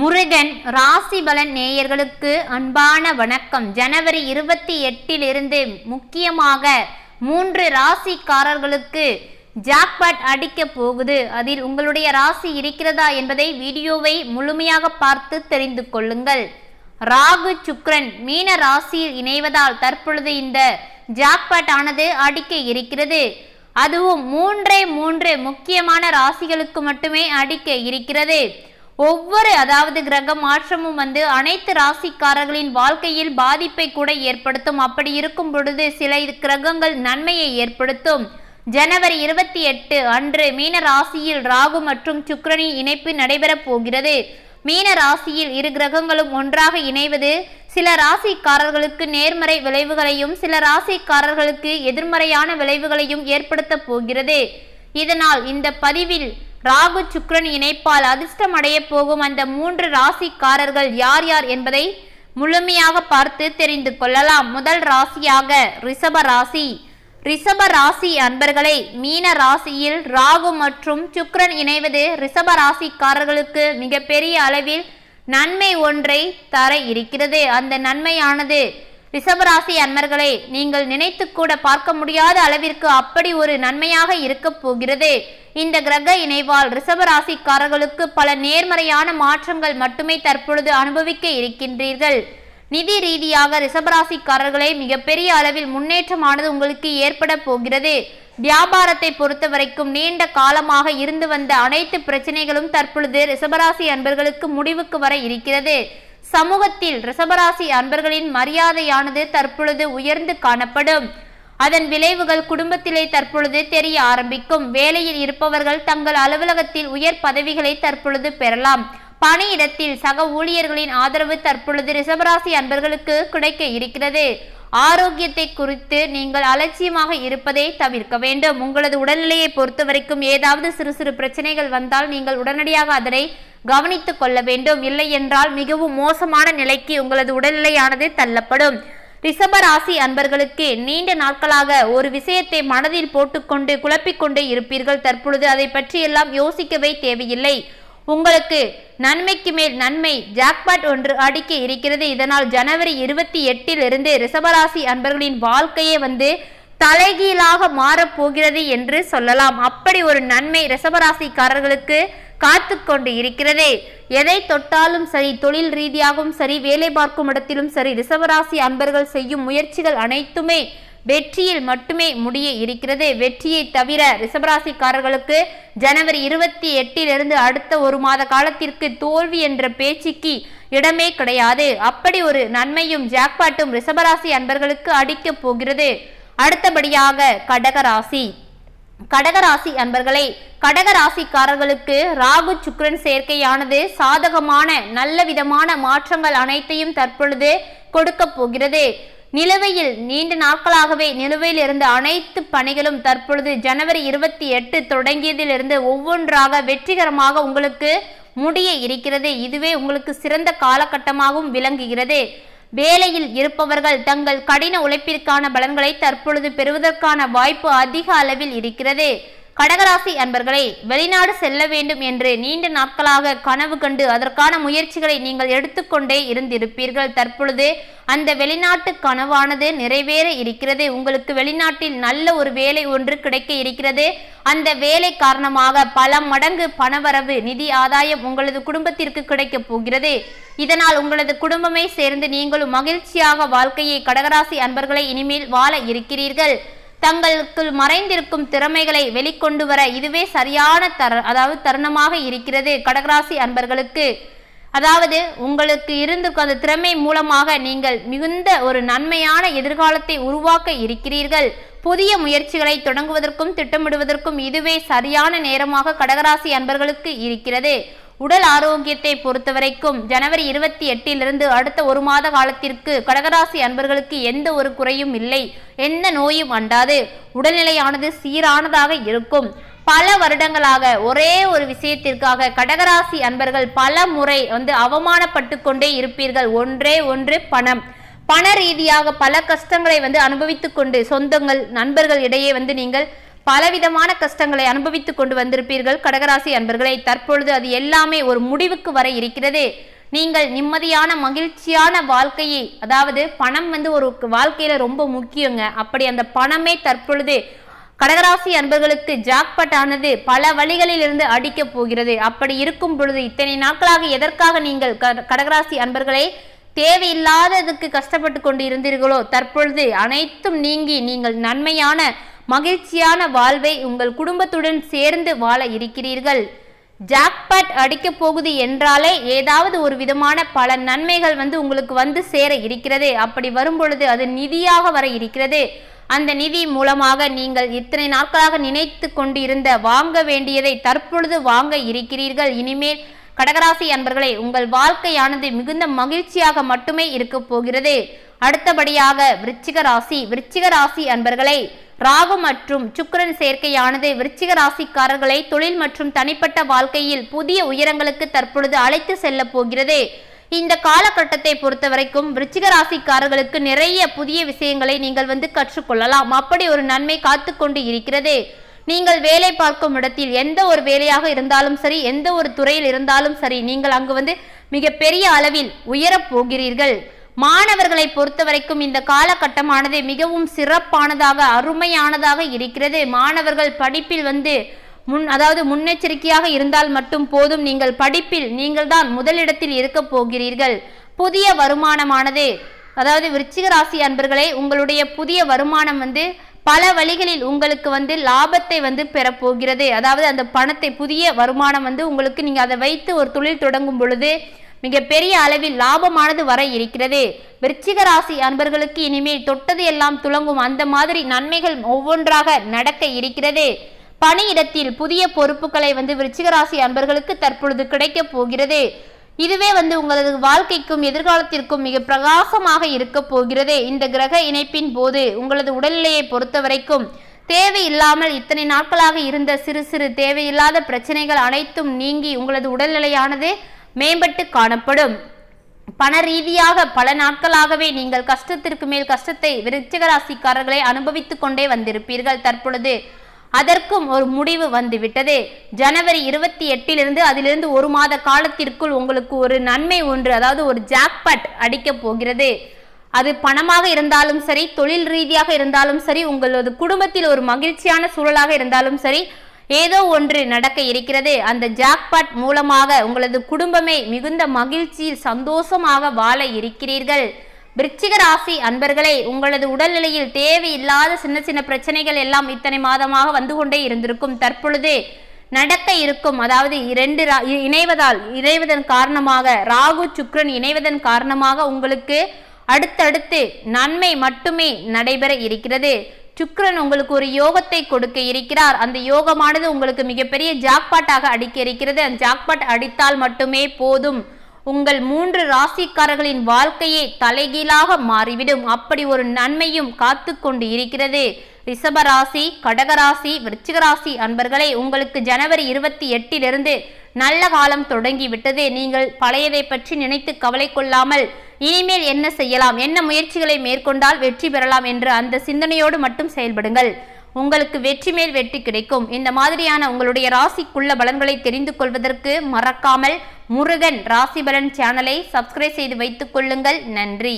முருகன் ராசிபலன் நேயர்களுக்கு அன்பான வணக்கம். ஜனவரி இருபத்தி எட்டிலிருந்து முக்கியமாக மூன்று ராசிக்காரர்களுக்கு ஜாக்பாட் அடிக்க போகுது. அதில் உங்களுடைய ராசி இருக்கிறதா என்பதை வீடியோவை முழுமையாக பார்த்து தெரிந்து கொள்ளுங்கள். ராகு சுக்ரன் மீன ராசியில் இணைவதால் தற்பொழுது இந்த ஜாக்பாட் ஆனது அடிக்க இருக்கிறது. அதுவும் மூன்றே மூன்று முக்கியமான ராசிகளுக்கு மட்டுமே அடிக்க இருக்கிறது. ஒவ்வொரு அதாவது கிரக மாற்றமும் வந்து அனைத்து ராசிக்காரர்களின் வாழ்க்கையில் பாதிப்பை கூட ஏற்படுத்தும். அப்படி இருக்கும் பொழுது சில கிரகங்கள் நன்மையை ஏற்படுத்தும். ஜனவரி இருபத்தி எட்டு அன்று மீன ராசியில் ராகு மற்றும் சுக்கரனின் இணைப்பு நடைபெறப் போகிறது. மீன ராசியில் இரு கிரகங்களும் ஒன்றாக இணைவது சில ராசிக்காரர்களுக்கு நேர்மறை விளைவுகளையும் சில ராசிக்காரர்களுக்கு எதிர்மறையான விளைவுகளையும் ஏற்படுத்த போகிறது. இதனால் இந்த பதிவில் ராகு சுக்ரன் இணைப்பால் அதிர்ஷ்டம் அடைய போகும் அந்த மூன்று ராசிக்காரர்கள் யார் யார் என்பதை முழுமையாக பார்த்து தெரிந்து கொள்ளலாம். முதல் ராசியாக ரிஷப ராசி. ரிஷப ராசி அன்பர்களை மீன ராசியில் ராகு மற்றும் சுக்ரன் இணைவது ரிஷப ராசிக்காரர்களுக்கு மிகப்பெரிய அளவில் நன்மை ஒன்றை தர இருக்கிறது. அந்த நன்மையானது ரிஷபராசி அன்பர்களே நீங்கள் நினைத்து கூட பார்க்க முடியாத அளவிற்கு அப்படி ஒரு நன்மையாக இருக்க போகிறது. இந்த கிரக இணைவால் ரிஷபராசிக்காரர்களுக்கு பல நேர்மறையான மாற்றங்கள் மட்டுமே தற்பொழுது அனுபவிக்க இருக்கின்றீர்கள். நிதி ரீதியாக ரிஷபராசிக்காரர்களே மிகப்பெரிய அளவில் முன்னேற்றமானது உங்களுக்கு ஏற்பட போகிறது. வியாபாரத்தை பொறுத்த வரைக்கும் நீண்ட காலமாக இருந்து வந்த அனைத்து பிரச்சனைகளும் தற்பொழுது ரிஷபராசி அன்பர்களுக்கு முடிவுக்கு வர இருக்கிறது. சமூகத்தில் ரிஷபராசி அன்பர்களின் மரியாதையானது தற்பொழுது உயர்ந்து காணப்படும். அதன் விளைவுகள் குடும்பத்திலே தற்பொழுது தெரிய ஆரம்பிக்கும். வேலையில் இருப்பவர்கள் தங்கள் அலுவலகத்தில் உயர் பதவிகளை தற்பொழுது பெறலாம். பணியிடத்தில் சக ஊழியர்களின் ஆதரவு தற்பொழுது ரிஷபராசி அன்பர்களுக்கு கிடைக்க இருக்கிறது. ஆரோக்கியத்தை குறித்து நீங்கள் அலட்சியமாக இருப்பதை தவிர்க்க வேண்டும். உங்களது உடல்நிலையை பொறுத்த வரைக்கும் ஏதாவது சிறு சிறு பிரச்சனைகள் வந்தால் நீங்கள் உடனடியாக அதனை கவனித்துக் கொள்ள வேண்டும். இல்லை என்றால் மிகவும் மோசமான நிலைக்கு உங்களது உடல்நிலையானது தள்ளப்படும். ரிஷப ராசி அன்பர்களுக்கு நீண்ட நாட்களாக ஒரு விஷயத்தை மனதில் போட்டுக்கொண்டு குழப்பிக்கொண்டு இருப்பீர்கள். தற்பொழுது அதை பற்றியெல்லாம் யோசிக்கவே தேவையில்லை. உங்களுக்கு நன்மைக்கு மேல் நன்மை ஜாக்பாட் ஒன்று அடிக்க இருக்கிறது. இதனால் ஜனவரி இருபத்தி எட்டில் இருந்து ரிஷபராசி அன்பர்களின் வாழ்க்கையே வந்து தலைகீழாக மாறப்போகிறது என்று சொல்லலாம். அப்படி ஒரு நன்மை ரிஷபராசிக்காரர்களுக்கு காத்து கொண்டு இருக்கிறது. எதை தொட்டாலும் சரி தொழில் ரீதியாகவும் சரி வேலை பார்க்கும் இடத்திலும் சரி ரிஷபராசி அன்பர்கள் செய்யும் முயற்சிகள் அனைத்துமே வெற்றியில் மட்டுமே முடிய இருக்கிறது. வெற்றியை தவிர ரிஷபராசிக்காரர்களுக்கு ஜனவரி இருபத்தி எட்டிலிருந்து அடுத்த ஒரு மாத காலத்திற்கு தோல்வி என்ற பேச்சுக்கு இடமே கிடையாது. அப்படி ஒரு நன்மையும் ஜாக்பாட்டும் ரிஷபராசி அன்பர்களுக்கு அடிக்கப் போகிறது. அடுத்தபடியாக கடகராசி. கடகராசி அன்பர்களே கடகராசிக்காரர்களுக்கு ராகு சுக்ரன் சேர்க்கையானது சாதகமான நல்ல விதமான மாற்றங்கள் அனைத்தையும் தற்பொழுது கொடுக்க போகிறது. நிலுவையில் நீண்ட நாட்களாகவே நிலுவையில் இருந்த அனைத்து பணிகளும் தற்பொழுது ஜனவரி இருபத்தி எட்டு தொடங்கியதிலிருந்து ஒவ்வொன்றாக வெற்றிகரமாக உங்களுக்கு முடிய இருக்கிறது. இதுவே உங்களுக்கு சிறந்த காலகட்டமாகவும் விளங்குகிறது. வேலையில் இருப்பவர்கள் தங்கள் கடின உழைப்பிற்கான பலன்களை தற்பொழுது பெறுவதற்கான வாய்ப்பு அதிக அளவில் இருக்கிறது. கடகராசி அன்பர்களை வெளிநாடு செல்ல வேண்டும் என்று நீண்ட நாட்களாக கனவு கண்டு அதற்கான முயற்சிகளை நீங்கள் எடுத்துக்கொண்டே இருந்திருப்பீர்கள். தற்பொழுது அந்த வெளிநாட்டு கனவானது நிறைவேற இருக்கிறது. உங்களுக்கு வெளிநாட்டில் நல்ல ஒரு வேலை ஒன்று கிடைக்க இருக்கிறது. அந்த வேலை காரணமாக பல மடங்கு பணவரவு நிதி ஆதாயம் உங்களது குடும்பத்திற்கு கிடைக்கப் போகிறது. இதனால் உங்களது குடும்பமே சேர்ந்து நீங்களும் மகிழ்ச்சியாக வாழ்க்கையை கடகராசி அன்பர்களை இனிமேல் வாழ இருக்கிறீர்கள். தங்களுக்குள் மறைந்திருக்கும் திறமைகளை வெளிக்கொண்டு வர இதுவே சரியான தர அதாவது தருணமாக இருக்கிறது. கடகராசி அன்பர்களுக்கு அதாவது உங்களுக்கு இருந்து அந்த திறமை மூலமாக நீங்கள் மிகுந்த ஒரு நன்மையான எதிர்காலத்தை உருவாக்க இருக்கிறீர்கள். புதிய முயற்சிகளை தொடங்குவதற்கும் திட்டமிடுவதற்கும் இதுவே சரியான நேரமாக கடகராசி அன்பர்களுக்கு இருக்கிறது. உடல் ஆரோக்கியத்தை பொறுத்தவரைக்கும் ஜனவரி இருபத்தி எட்டிலிருந்து அடுத்த ஒரு மாத காலத்திற்கு கடகராசி அன்பர்களுக்கு எந்த ஒரு குறையும் இல்லை. எந்த நோயும் அண்டாது. உடல்நிலையானது சீரானதாக இருக்கும். பல வருடங்களாக ஒரே ஒரு விஷயத்திற்காக கடகராசி அன்பர்கள் பல முறை வந்து அவமானப்பட்டு கொண்டே இருப்பீர்கள். ஒன்றே ஒன்று பணம். பண ரீதியாக பல கஷ்டங்களை வந்து அனுபவித்துக் கொண்டு சொந்தங்கள் நண்பர்கள் இடையே வந்து நீங்கள் பலவிதமான கஷ்டங்களை அனுபவித்துக் கொண்டு வந்திருப்பீர்கள். கடகராசி அன்பர்களை தற்பொழுது அது எல்லாமே ஒரு முடிவுக்கு வர இருக்கிறது. நீங்கள் நிம்மதியான மகிழ்ச்சியான வாழ்க்கையை அதாவது பணம் வந்து ஒரு வாழ்க்கையில ரொம்ப முக்கியங்க. அப்படி அந்த பணமே தற்பொழுது கடகராசி அன்பர்களுக்கு ஜாக்பட் ஆனது பல வழிகளில் இருந்து அடிக்கப் போகிறது. அப்படி இருக்கும் பொழுது இத்தனை நாட்களாக எதற்காக நீங்கள் கடகராசி அன்பர்களை தேவையில்லாததுக்கு கஷ்டப்பட்டு கொண்டு இருந்தீர்களோ தற்பொழுது அனைத்தும் நீங்கி நீங்கள் நன்மையான மகிழ்ச்சியான வாழ்வை உங்கள் குடும்பத்துடன் சேர்ந்து வாழ இருக்கிறீர்கள். ஜாக்பாட் அடிக்க போகுது என்றாலே ஏதாவது ஒரு விதமான பல நன்மைகள் வந்து உங்களுக்கு வந்து சேர இருக்கிறது. அப்படி வரும் பொழுது அது நிதியாக வர இருக்கிறது. அந்த நிதி மூலமாக நீங்கள் இத்தனை நாட்களாக நினைத்து கொண்டிருந்த வாங்க வேண்டியதை தற்பொழுது வாங்க இருக்கிறீர்கள். இனிமேல் கடகராசி அன்பர்களே உங்கள் வாழ்க்கையானது மிகுந்த மகிழ்ச்சியாக மட்டுமே இருக்க போகிறது. அடுத்தபடியாக விருச்சிக ராசி. விருச்சிக ராசி அன்பர்களே ராகு மற்றும் சுக்கரன் சேர்க்கையானது விருச்சிக ராசிக்காரர்களை தொழில் மற்றும் தனிப்பட்ட வாழ்க்கையில் புதிய உயரங்களுக்கு தற்பொழுது அழைத்து செல்ல போகிறது. இந்த காலகட்டத்தை பொறுத்த வரைக்கும் விருச்சிக ராசிக்காரர்களுக்கு நிறைய புதிய விஷயங்களை நீங்கள் வந்து கற்றுக்கொள்ளலாம். அப்படி ஒரு நன்மை காத்து கொண்டு இருக்கிறது. நீங்கள் வேலை பார்க்கும் இடத்தில் எந்த ஒரு வேலையாக இருந்தாலும் சரி எந்த ஒரு துறையில் இருந்தாலும் சரி நீங்கள் அங்கு வந்து மிகப்பெரிய அளவில் உயரப் போகிறீர்கள். மாணவர்களை பொறுத்த வரைக்கும் இந்த காலகட்டமானது மிகவும் சிறப்பானதாக அருமையானதாக இருக்கிறது. மாணவர்கள் படிப்பில் வந்து முன் அதாவது முன்னெச்சரிக்கையாக இருந்தால் மட்டும் போதும். நீங்கள் படிப்பில் நீங்கள் தான் முதலிடத்தில் இருக்க போகிறீர்கள். புதிய வருமானமானது அதாவது விருச்சிக ராசி அன்பர்களே உங்களுடைய புதிய வருமானம் வந்து பல வழிகளில் உங்களுக்கு வந்து லாபத்தை வந்து பெறப்போகிறது அதாவது அந்த பணத்தை புதிய வருமானம் வந்து உங்களுக்கு நீங்கள் அதை வைத்து ஒரு தொழில் தொடங்கும் பொழுது மிகப்பெரிய அளவில் லாபமானது வர இருக்கிறது. விருச்சிக ராசி அன்பர்களுக்கு இனிமேல் தொட்டது எல்லாம் துளங்கும் அந்த மாதிரி நன்மைகள் ஒவ்வொன்றாக நடக்க இருக்கிறது. பணியிடத்தில் புதிய பொறுப்புகளை வந்து விருச்சிக ராசி அன்பர்களுக்கு தற்பொழுது கிடைக்கப் போகிறது. இதுவே வந்து உங்களது வாழ்க்கைக்கும் எதிர்காலத்திற்கும் மிக பிரகாசமாக இருக்க போகிறது. இந்த கிரக இணைப்பின் போது உங்களது உடல்நிலையை பொறுத்த வரைக்கும் தேவையில்லாமல் இத்தனை நாட்களாக இருந்த சிறு சிறு தேவையில்லாத பிரச்சனைகள் அனைத்தும் நீங்கி உங்களது உடல்நிலையானது மேம்பட்டு காணப்படும். பண ரீதியாக பல நாட்களாகவே நீங்கள் கஷ்டத்திற்கு மேல் கஷ்டத்தை விருச்சிகராசிக்காரர்களை அனுபவித்துக் கொண்டே வந்திருப்பீர்கள். தற்பொழுது அதற்கும் ஒரு முடிவு வந்துவிட்டது. ஜனவரி இருபத்தி எட்டிலிருந்து அதிலிருந்து ஒரு மாத காலத்திற்குள் உங்களுக்கு ஒரு நன்மை ஒன்று அதாவது ஒரு ஜாக்பட் அடிக்கப் போகிறது. அது பணமாக இருந்தாலும் சரி தொழில் ரீதியாக இருந்தாலும் சரி உங்களது குடும்பத்தில் ஒரு மகிழ்ச்சியான சூழலாக இருந்தாலும் சரி ஏதோ ஒன்று நடக்க இருக்கிறது. அந்த ஜாக்பாட் மூலமாக உங்களது குடும்பமே மிகுந்த மகிழ்ச்சியில் சந்தோஷமாக வாழ இருக்கிறீர்கள். விருச்சிக ராசி அன்பர்களே உங்களது உடல்நிலையில் தேவையில்லாத சின்ன சின்ன பிரச்சனைகள் எல்லாம் இத்தனை மாதமாக வந்து கொண்டே இருந்திருக்கும். தற்பொழுது நடக்க இருக்கும் அதாவது இரண்டு இணைவதால் இணைவதன் காரணமாக ராகு சுக்ரன் இணைவதன் காரணமாக உங்களுக்கு அடுத்தடுத்து நன்மை மட்டுமே நடைபெற இருக்கிறது. சுக்ரன் உங்களுக்கு ஒரு யோகத்தை கொடுக்க இருக்கிறார். அந்த யோகமானது உங்களுக்கு மிகப்பெரிய ஜாக்பாட்டாக அடிக்க இருக்கிறது. அந்த ஜாக்பாட் அடித்தால் மட்டுமே போதும். உங்கள் மூன்று ராசிக்காரர்களின் வாழ்க்கையே தலைகீழாக மாறிவிடும். அப்படி ஒரு நன்மையும் காத்து கொண்டு இருக்கிறது. ரிஷபராசி கடகராசி விருச்சிகராசி அன்பர்களே உங்களுக்கு ஜனவரி இருபத்தி எட்டிலிருந்து நல்ல காலம் தொடங்கிவிட்டது. நீங்கள் பழையதை பற்றி நினைத்து கவலை கொள்ளாமல் இனிமேல் என்ன செய்யலாம் என்ன முயற்சிகளை மேற்கொண்டால் வெற்றி பெறலாம் என்று அந்த சிந்தனையோடு மட்டும் செயல்படுங்கள். உங்களுக்கு வெற்றி மேல் வெற்றி கிடைக்கும். இந்த மாதிரியான உங்களுடைய ராசிக்குள்ள பலன்களை தெரிந்து கொள்வதற்கு மறக்காமல் முருகன் ராசி பலன் சேனலை சப்ஸ்கிரைப் செய்து வைத்துக் கொள்ளுங்கள். நன்றி.